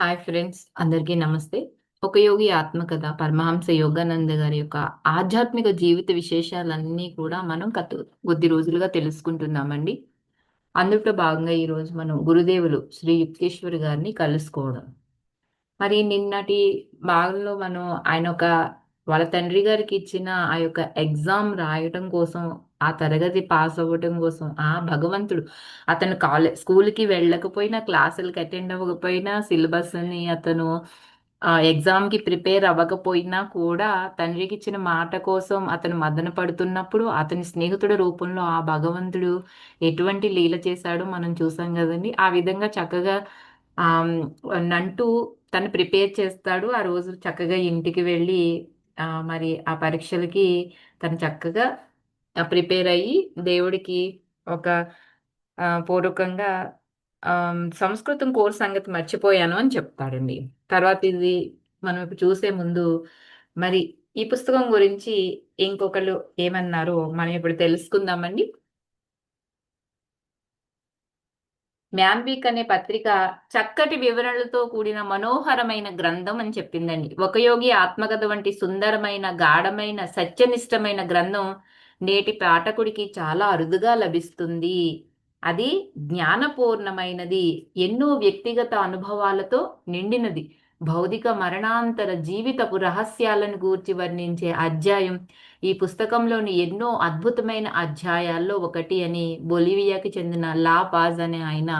Hi friends అందరికీ నమస్తే. ఒక యోగి ఆత్మకథ పరమహంస యోగానంద గారి యొక్క ఆధ్యాత్మిక జీవిత విశేషాలన్నీ కూడా మనం కథ కొద్ది రోజులుగా తెలుసుకుంటున్నామండి. అందులో భాగంగా ఈరోజు మనం గురుదేవులు శ్రీ యుక్తేశ్వర్ గారిని కలుసుకోవడం. మరి నిన్నటి భాగంలో మనం ఆయన ఒక వాళ్ళ తండ్రి గారికి ఇచ్చిన ఆ యొక్క ఎగ్జామ్ రాయటం కోసం ఆ తరగతి పాస్ అవ్వటం కోసం ఆ భగవంతుడు అతను కాలేజ్ స్కూల్కి వెళ్ళకపోయినా క్లాసులకి అటెండ్ అవ్వకపోయినా సిలబస్ని అతను ఎగ్జామ్కి ప్రిపేర్ అవ్వకపోయినా కూడా తండ్రికి ఇచ్చిన మాట కోసం అతను మదన పడుతున్నప్పుడు అతని స్నేహితుడు రూపంలో ఆ భగవంతుడు ఎటువంటి లీల చేశాడో మనం చూసాం కదండి. ఆ విధంగా చక్కగా నంటూ తను ప్రిపేర్ చేస్తాడు. ఆ రోజు చక్కగా ఇంటికి వెళ్ళి మరి ఆ పరీక్షలకి తను చక్కగా ప్రిపేర్ అయ్యి దేవుడికి ఒక పూర్వకంగా సంస్కృతం కోర్స్ సంగతి మర్చిపోయాను అని చెప్తాడండి. తర్వాత ఇది మనం ఇప్పుడు చూసే ముందు మరి ఈ పుస్తకం గురించి ఇంకొకరు ఏమన్నారో మనం ఇప్పుడు తెలుసుకుందామండి. మ్యాన్బీక్ అనే పత్రిక చక్కటి వివరణలతో కూడిన మనోహరమైన గ్రంథం అని చెప్పిందండి. ఒకయోగి ఆత్మకథ వంటి సుందరమైన గాఢమైన సత్యనిష్టమైన గ్రంథం నేటి పాఠకుడికి చాలా అరుదుగా లభిస్తుంది. అది జ్ఞానపూర్ణమైనది ఎన్నో వ్యక్తిగత అనుభవాలతో నిండినది. భౌతిక మరణాంతర జీవితపు రహస్యాలను గూర్చి వర్ణించే అధ్యాయం. ఈ పుస్తకంలోని ఎన్నో అద్భుతమైన అధ్యాయాల్లో ఒకటి అని బొలివియాకి చెందిన లా పాజ్ అనే ఆయన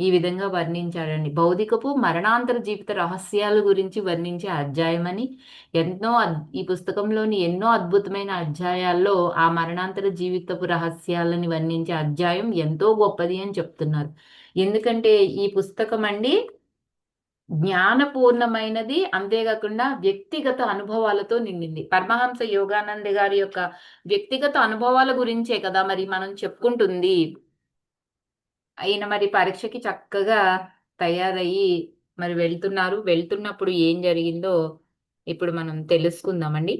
ఈ విధంగా వర్ణించాడండి. భౌతికపు మరణాంతర జీవిత రహస్యాల గురించి వర్ణించే అధ్యాయం అని ఎన్నో ఈ పుస్తకంలోని ఎన్నో అద్భుతమైన అధ్యాయాల్లో ఆ మరణాంతర జీవితపు రహస్యాలని వర్ణించే అధ్యాయం ఎంతో గొప్పది అని చెప్తున్నారు. ఎందుకంటే ఈ పుస్తకం అండి జ్ఞానపూర్ణమైనది అంతేకాకుండా వ్యక్తిగత అనుభవాలతో నిండింది. పరమహంస యోగానంద గారి యొక్క వ్యక్తిగత అనుభవాల గురించే కదా మరి మనం చెప్పుకుంటుంది. ఆయన మరి పరీక్షకి చక్కగా తయారయ్యి మరి వెళ్తున్నారు. వెళ్తున్నప్పుడు ఏం జరిగిందో ఇప్పుడు మనం తెలుసుకుందామండి.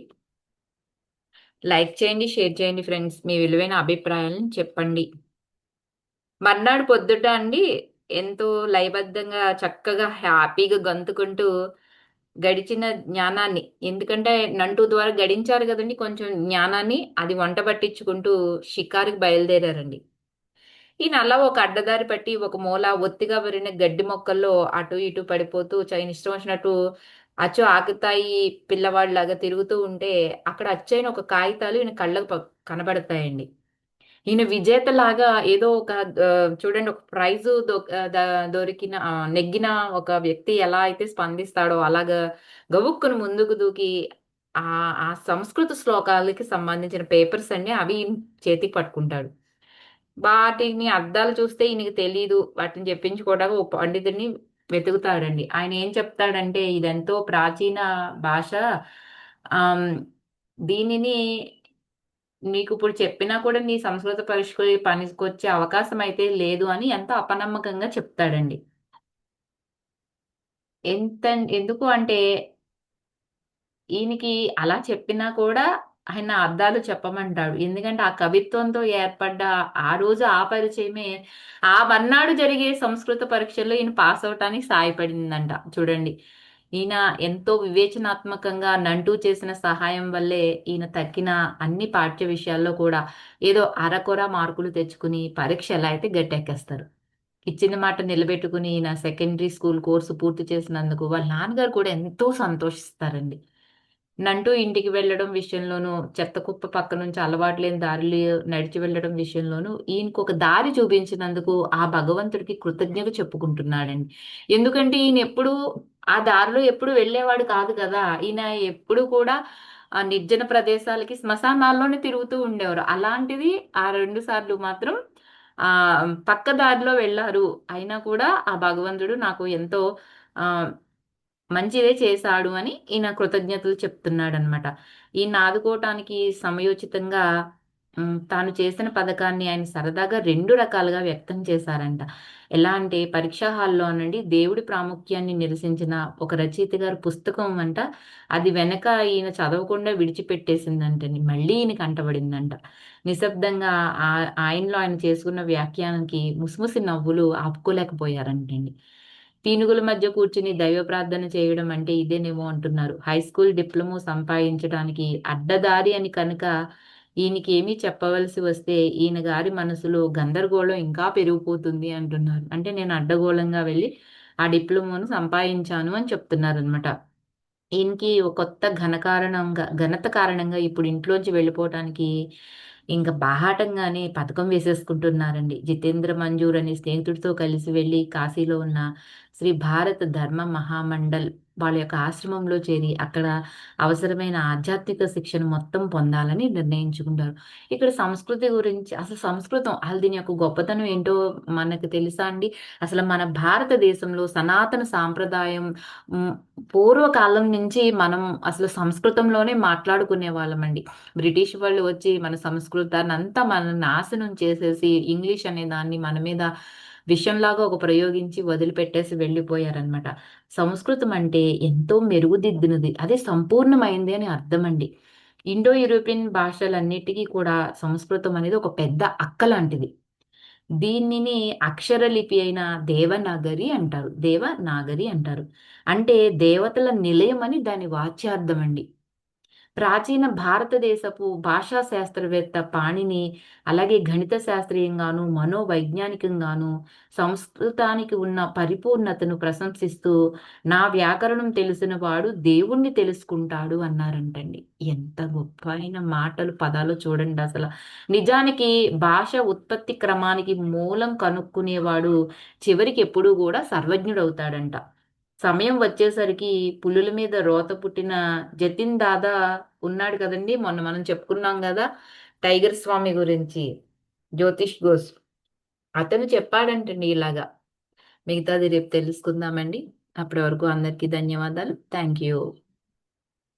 లైక్ చేయండి షేర్ చేయండి ఫ్రెండ్స్. మీ విలువైన అభిప్రాయాలను చెప్పండి. మర్నాడు పొద్దుట అండి ఎంతో లయబద్ధంగా చక్కగా హ్యాపీగా గంతుకుంటూ గడిచిన జ్ఞానాన్ని. ఎందుకంటే నంటూ ద్వారా గడించారు కదండి కొంచెం జ్ఞానాన్ని అది వంట పట్టించుకుంటూ షికారుకి బయలుదేరారండి. ఈయన అలా ఒక అడ్డదారి పట్టి ఒక మూల ఒత్తిగా వరిన గడ్డి మొక్కల్లో అటు ఇటు పడిపోతూ చైన్ ఇష్టం వచ్చినట్టు అచ్చు ఆకుతాయి పిల్లవాళ్ళలాగా తిరుగుతూ ఉంటే అక్కడ అచ్చైన ఒక కాగితాలు ఈయన కళ్ళకు కనబడతాయండి. ఈయన విజేతలాగా ఏదో ఒక చూడండి ఒక ప్రైజ్ దొరికిన నెగ్గిన ఒక వ్యక్తి ఎలా అయితే స్పందిస్తాడో అలాగా గవుక్కును ముందుకు దూకి ఆ ఆ సంస్కృత శ్లోకాలకి సంబంధించిన పేపర్స్ అన్ని అవి చేతికి పట్టుకుంటాడు. వాటిని అర్థాలు చూస్తే ఈయనకి తెలీదు. వాటిని చెప్పించుకోవడానికి ఒక పండితుడిని వెతుకుతాడండి. ఆయన ఏం చెప్తాడంటే ఇదెంతో ప్రాచీన భాష. దీనిని నీకు ఇప్పుడు చెప్పినా కూడా నీ సంస్కృత పరీక్షకు పనికొచ్చే అవకాశం అయితే లేదు అని ఎంతో అపనమ్మకంగా చెప్తాడండి. ఎంత ఎందుకు అంటే ఈయనకి అలా చెప్పినా కూడా ఆయన అర్థాలు చెప్పమంటాడు. ఎందుకంటే ఆ కవిత్వంతో ఏర్పడ్డ ఆ రోజు ఆ పరిచయమే ఆ మర్నాడు జరిగే సంస్కృత పరీక్షల్లో ఈయన పాస్ అవటానికి సాయపడిందంట. చూడండి. ఈయన ఎంతో వివేచనాత్మకంగా నంటూ చేసిన సహాయం వల్లే ఈయన తక్కిన అన్ని పాఠ్య విషయాల్లో కూడా ఏదో అరకొర మార్కులు తెచ్చుకుని పరీక్ష ఎలా అయితే గట్టెక్కేస్తారు. ఇచ్చిన మాట నిలబెట్టుకుని ఈయన సెకండరీ స్కూల్ కోర్సు పూర్తి చేసినందుకు వాళ్ళ నాన్నగారు కూడా ఎంతో సంతోషిస్తారండి. నంటూ ఇంటికి వెళ్ళడం విషయంలోనూ చెత్త కుప్ప పక్క నుంచి అలవాటు లేని దారిలో నడిచి వెళ్ళడం విషయంలోనూ ఈయనకు ఒక దారి చూపించినందుకు ఆ భగవంతుడికి కృతజ్ఞత చెప్పుకుంటున్నాడండి. ఎందుకంటే ఈయన ఎప్పుడూ ఆ దారిలో ఎప్పుడు వెళ్ళేవాడు కాదు కదా. ఈయన ఎప్పుడు కూడా ఆ నిర్జన ప్రదేశాలకి శ్మశానాల్లోనే తిరుగుతూ ఉండేవారు. అలాంటిది ఆ రెండు సార్లు మాత్రం ఆ పక్క దారిలో వెళ్ళారు. అయినా కూడా ఆ భగవంతుడు నాకు ఎంతో ఆ మంచిదే చేశాడు అని ఈయన కృతజ్ఞతలు చెప్తున్నాడు అనమాట ఈయన ఆదుకోవటానికి సమయోచితంగా తాను చేసిన పథకాన్ని ఆయన సరదాగా రెండు రకాలుగా వ్యక్తం చేశారంట. ఎలా అంటే పరీక్షా హాల్లో నుండి దేవుడి ప్రాముఖ్యాన్ని నిరసించిన ఒక రచయిత గారి పుస్తకం అంట అది వెనక ఈయన చదవకుండా విడిచిపెట్టేసిందంటండి మళ్ళీ ఈయనకి అంటబడిందంట. నిశ్శబ్దంగా ఆయనలో ఆయన చేసుకున్న వ్యాఖ్యానానికి ముసిముసి నవ్వులు ఆపుకోలేకపోయారంటండి. పీనుగుల మధ్య కూర్చుని దైవ ప్రార్థన చేయడం అంటే ఇదేనేమో అంటున్నారు. హై స్కూల్ డిప్లొమా సంపాదించడానికి అడ్డదారి అని కనుక ఈయనకి ఏమీ చెప్పవలసి వస్తే ఈయన గారి మనసులో గందరగోళం ఇంకా పెరిగిపోతుంది అంటున్నారు. అంటే నేను అడ్డగోళంగా వెళ్ళి ఆ డిప్లొమాను సంపాదించాను అని చెప్తున్నారు అనమాట ఈయనకి ఒక కొత్త ఘన కారణంగా ఘనత కారణంగా ఇప్పుడు ఇంట్లోంచి వెళ్ళిపోవటానికి ఇంకా బాహాటంగానే పథకం వేసేసుకుంటున్నారండి. జితేంద్ర మంజూర్ అనే స్నేహితుడితో కలిసి వెళ్ళి కాశీలో ఉన్న శ్రీ భారత్ ధర్మ మహామండల్ వాళ్ళ యొక్క ఆశ్రమంలో చేరి అక్కడ అవసరమైన ఆధ్యాత్మిక శిక్షణ మొత్తం పొందాలని నిర్ణయించుకుంటారు. ఇక్కడ సంస్కృతి గురించి అసలు సంస్కృతం అసలు దీని యొక్క గొప్పతనం ఏంటో మనకు తెలుసా అండి? అసలు మన భారతదేశంలో సనాతన సాంప్రదాయం పూర్వకాలం నుంచి మనం అసలు సంస్కృతంలోనే మాట్లాడుకునే వాళ్ళమండి బ్రిటిష్ వాళ్ళు వచ్చి మన సంస్కృతాన్ని అంతా మన నాశనం చేసేసి ఇంగ్లీష్ అనే దాన్ని మన మీద విషయంలాగా ఒక ప్రయోగించి వదిలిపెట్టేసి వెళ్ళిపోయారనమాట సంస్కృతం అంటే ఎంతో మెరుగుదిద్దినది. అదే సంపూర్ణమైంది అని అర్థం అండి ఇండో యూరోపియన్ భాషలన్నిటికీ కూడా సంస్కృతం అనేది ఒక పెద్ద అక్క లాంటిది. దీనిని అక్షరలిపి అయిన దేవనాగరి అంటారు. దేవనాగరి అంటారు. అంటే దేవతల నిలయం అని దాని వాచ్యార్థం అండి ప్రాచీన భారతదేశపు భాషా శాస్త్రవేత్త పాణిని అలాగే గణిత శాస్త్రీయంగాను మనోవైజ్ఞానికంగాను సంస్కృతానికి ఉన్న పరిపూర్ణతను ప్రశంసిస్తూ నా వ్యాకరణం తెలిసిన వాడు దేవుణ్ణి తెలుసుకుంటాడు అన్నారంటండి. ఎంత గొప్ప అయిన మాటలు పదాలు చూడండి అసలు. నిజానికి భాష ఉత్పత్తి క్రమానికి మూలం కనుక్కునేవాడు చివరికి ఎప్పుడూ కూడా సర్వజ్ఞుడవుతాడంట. సమయం వచ్చేసరికి పులుల మీద రోత పుట్టిన జతిన్ దాదా ఉన్నాడు కదండి. మొన్న మనం చెప్పుకున్నాం కదా టైగర్ స్వామి గురించి జ్యోతిష్ ఘోష్. అతను చెప్పాడంటండి ఇలాగా. మిగతాది రేపు తెలుసుకుందామండి. అప్పటి వరకు అందరికీ ధన్యవాదాలు. Thank you.